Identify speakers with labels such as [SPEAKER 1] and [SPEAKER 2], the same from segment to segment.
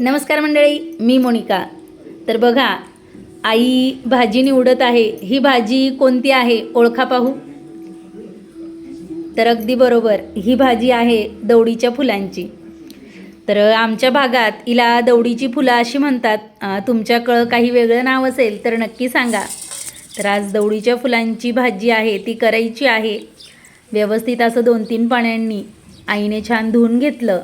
[SPEAKER 1] नमस्कार मंडळी मी मोनिका. तर बघा आई भाजी निवडत आहे. ही भाजी कोणती आहे? ओळखा पाहू. तर अगदी बरोबर ही भाजी आहे दवडीच्या फुलांची. तर आमच्या भागात हिला दवडीची फुलं अशी म्हणतात. तुमच्याकडं काही वेगळं नाव असेल तर नक्की सांगा. तर आज दवडीच्या फुलांची भाजी आहे ती करायची आहे. व्यवस्थित असं दोन तीन पाण्यांनी आईने छान धुवून घेतलं.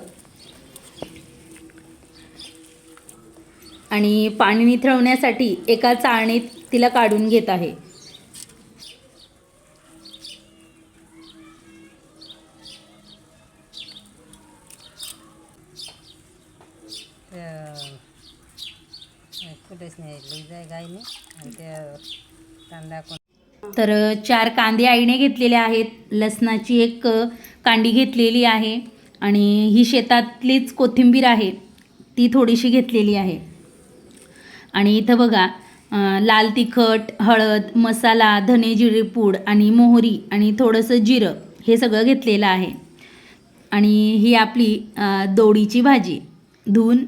[SPEAKER 1] आणि पाणी निथळवण्यासाठी एका चाळणीत तिला काढून घेत आहे. तर चार कांदे आईने घेतलेले आहेत. लसणाची एक कांडी घेतलेली आहे. आणि ही शेतातलीच कोथिंबीर आहे. ती थोडीशी घेतलेली आहे. आणि इथं बघा लाल तिखट हळद मसाला धने जिरे पूड आणि मोहरी आणि थोडंसं जिरं हे सगळं घेतलेलं आहे. आणि ही आपली दोडीची भाजी धुवून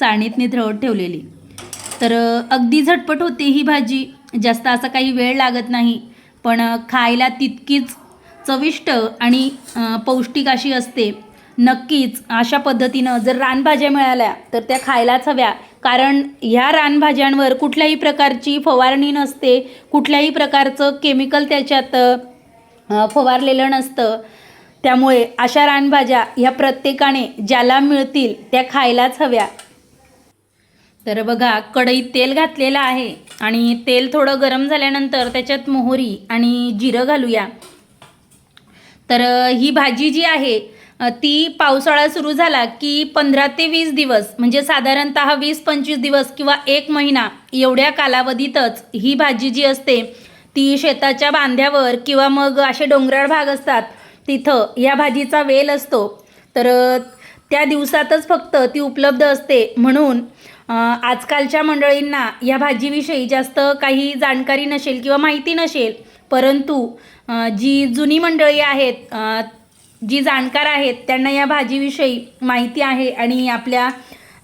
[SPEAKER 1] चाळणीत निथळवत ठेवलेली. तर अगदी झटपट होते ही भाजी. जास्त असा काही वेळ लागत नाही. पण खायला तितकीच चविष्ट आणि पौष्टिक अशी असते. नक्कीच अशा पद्धतीनं जर रानभाज्या मिळाल्या तर त्या खायलाच हव्या. कारण ह्या रानभाज्यांवर कुठल्याही प्रकारची फवारणी नसते कुठल्याही प्रकारचं केमिकल त्याच्यात फवारलेलं नसतं. त्यामुळे अशा रानभाज्या ह्या प्रत्येकाने ज्याला मिळतील त्या खायलाच हव्या. तर बघा कढईत तेल घातलेलं आहे आणि तेल थोडं गरम झाल्यानंतर त्याच्यात मोहरी आणि जिरं घालूया. तर ही भाजी जी आहे ती पावसाळा सुरू झाला की पंधरा ते वीस दिवस म्हणजे साधारणत वीस पंचवीस दिवस किंवा एक महिना एवढ्या कालावधीतच ही भाजी जी असते ती शेताच्या बांध्यावर किंवा मग असे डोंगराळ भाग असतात तिथं या भाजीचा वेल असतो. तर त्या दिवसातच फक्त ती उपलब्ध असते. म्हणून आजकालच्या मंडळींना या भाजीविषयी जास्त काही जाणकारी नसेल किंवा माहिती नसेल परंतु जी जुनी मंडळी आहेत जी जाणकार आहेत त्यांना या भाजीविषयी माहिती आहे आणि आपल्या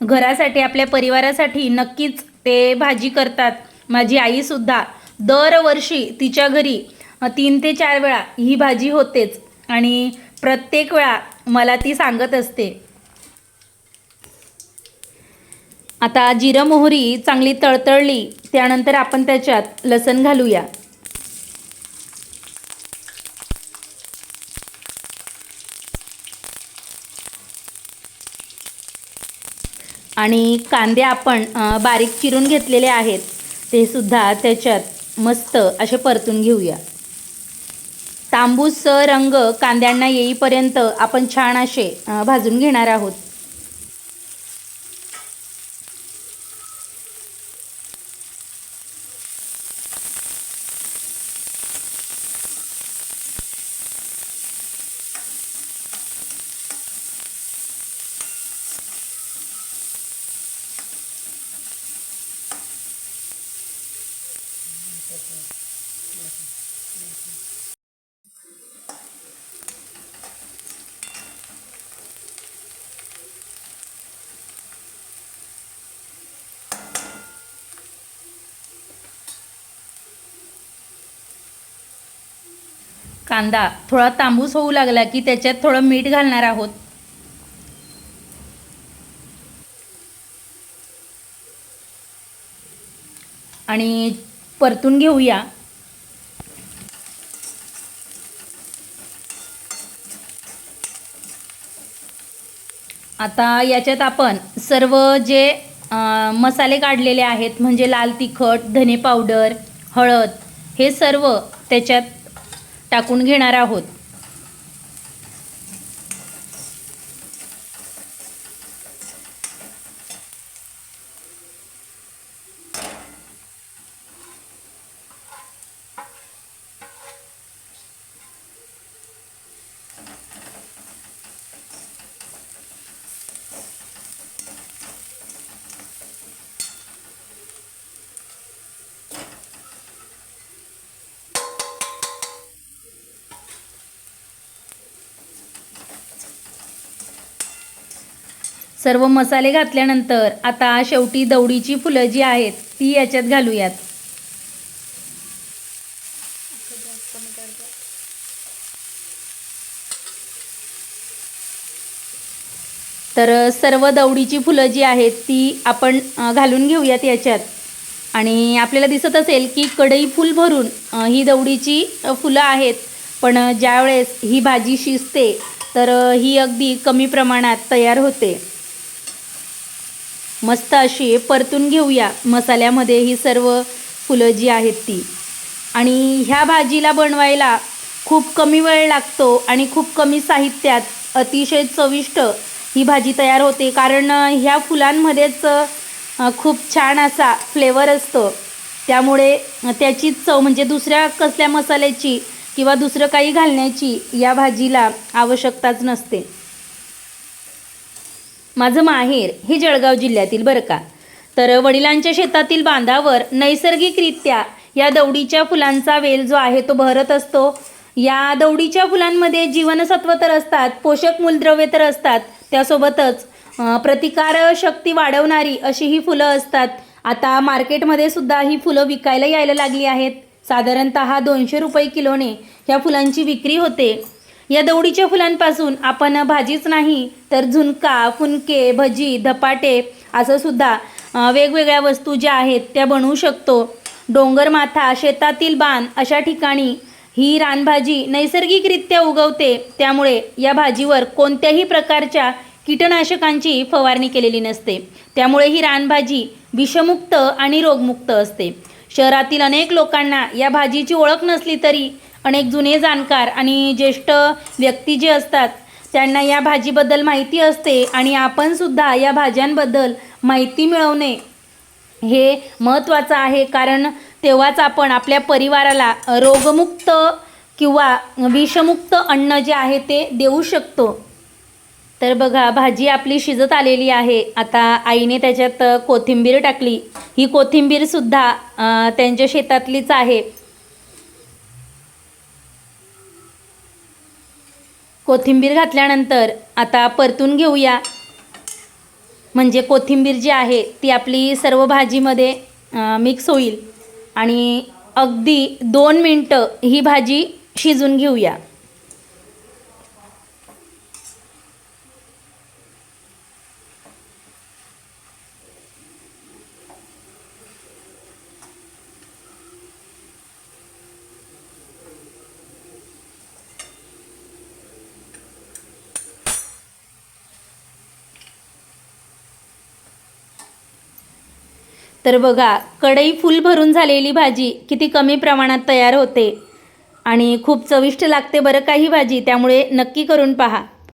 [SPEAKER 1] घरासाठी आपल्या परिवारासाठी नक्कीच ते भाजी करतात. माझी आईसुद्धा दरवर्षी तिच्या घरी तीन ते चार वेळा ही भाजी होतेच आणि प्रत्येक वेळा मला ती सांगत असते. आता जिरं मोहरी चांगली तळतळली त्यानंतर आपण त्याच्यात लसण घालूया. आणि कांदे आपण बारीक चिरून घेतलेले आहेत ते सुद्धा त्याच्यात मस्त असे परतून घेऊया. तांबूस रंग कांद्यांना येईपर्यंत आपण छान असे भाजून घेणार आहोत. कांदा थोडा तांबूस होऊ लागला की त्याच्यात थोडं मीठ घालणार आहोत. आणि परतून घेऊया. आता याच्यात आपण सर्व जे मसाले काढलेले आहेत म्हणजे लाल तिखट धने पावडर हळद हे सर्व त्याच्यात टाकून घेणार आहोत. सर्व मसाले घातल्यानंतर आता शेवटी दवडीची फुलं जी आहेत ती याच्यात घालूयात. तर सर्व दवडीची फुलं जी आहेत ती आपण घालून घेऊयात याच्यात. आणि आपल्याला दिसत असेल की कढई फुल भरून ही दवडीची फुलं आहेत. पण ज्यावेळेस ही भाजी शिजते तर ही अगदी कमी प्रमाणात तयार होते. मस्त अशी परतून घेऊया. मसाल्यामध्ये ही सर्व फुलं जी आहेत ती. आणि ह्या भाजीला बनवायला खूप कमी वेळ लागतो आणि खूप कमी साहित्यात अतिशय चविष्ट ही भाजी तयार होते. कारण ह्या फुलांमध्येच खूप छान असा फ्लेवर असतो. त्यामुळे त्याची चव म्हणजे दुसऱ्या कसल्या मसाल्याची किंवा दुसरं काही घालण्याची या भाजीला आवश्यकताच नसते. माझं माहेर हे जळगाव जिल्ह्यातील बरं का. तर वडिलांच्या शेतातील बांधावर नैसर्गिकरित्या या दवडीच्या फुलांचा वेल जो आहे तो बहरत असतो. या दवडीच्या फुलांमध्ये जीवनसत्व तर असतात पोषक मूलद्रव्ये तर असतात. त्यासोबतच प्रतिकार शक्ती वाढवणारी अशी ही फुलं असतात. आता मार्केटमध्ये सुद्धा ही फुलं विकायला यायला लागली आहेत. साधारणत दोनशे रुपये किलोने ह्या फुलांची विक्री होते. या दवडीच्या फुलांपासून आपण भाजीच नाही तर झुणका फुनके भजी धपाटे असं सुद्धा वेगवेगळ्या वस्तू ज्या आहेत त्या बनवू शकतो. डोंगरमाथा शेतातील बाण अशा ठिकाणी ही रानभाजी नैसर्गिकरित्या उगवते. त्यामुळे या भाजीवर कोणत्याही प्रकारच्या कीटनाशकांची फवारणी केलेली नसते. त्यामुळे ही रानभाजी विषमुक्त आणि रोगमुक्त असते. शहरातील अनेक लोकांना या भाजीची ओळख नसली तरी अनेक जुने जाणकार आणि ज्येष्ठ व्यक्ती जे असतात त्यांना या भाजीबद्दल माहिती असते आणि आपणसुद्धा या भाज्यांबद्दल माहिती मिळवणे हे महत्त्वाचं आहे. कारण तेव्हाच आपण आपल्या परिवाराला रोगमुक्त किंवा विषमुक्त अन्न जे आहे ते देऊ शकतो. तर बघा भाजी आपली शिजत आलेली आहे. आता आईने त्याच्यात कोथिंबीर टाकली. ही कोथिंबीरसुद्धा त्यांच्या शेतातलीच आहे. कोथिंबीर घातल्यानंतर आता परतून घेऊया. म्हणजे कोथिंबीर जी आहे ती आपली सर्व भाजीमध्ये मिक्स होईल. आणि अगदी दोन मिनटं ही भाजी शिजून घेऊया. तर बघा कढई फुल भरून झालेली भाजी किती कमी प्रमाणात तयार होते. आणि खूप चविष्ट लागते बरं काही भाजी त्यामुळे नक्की करून पहा.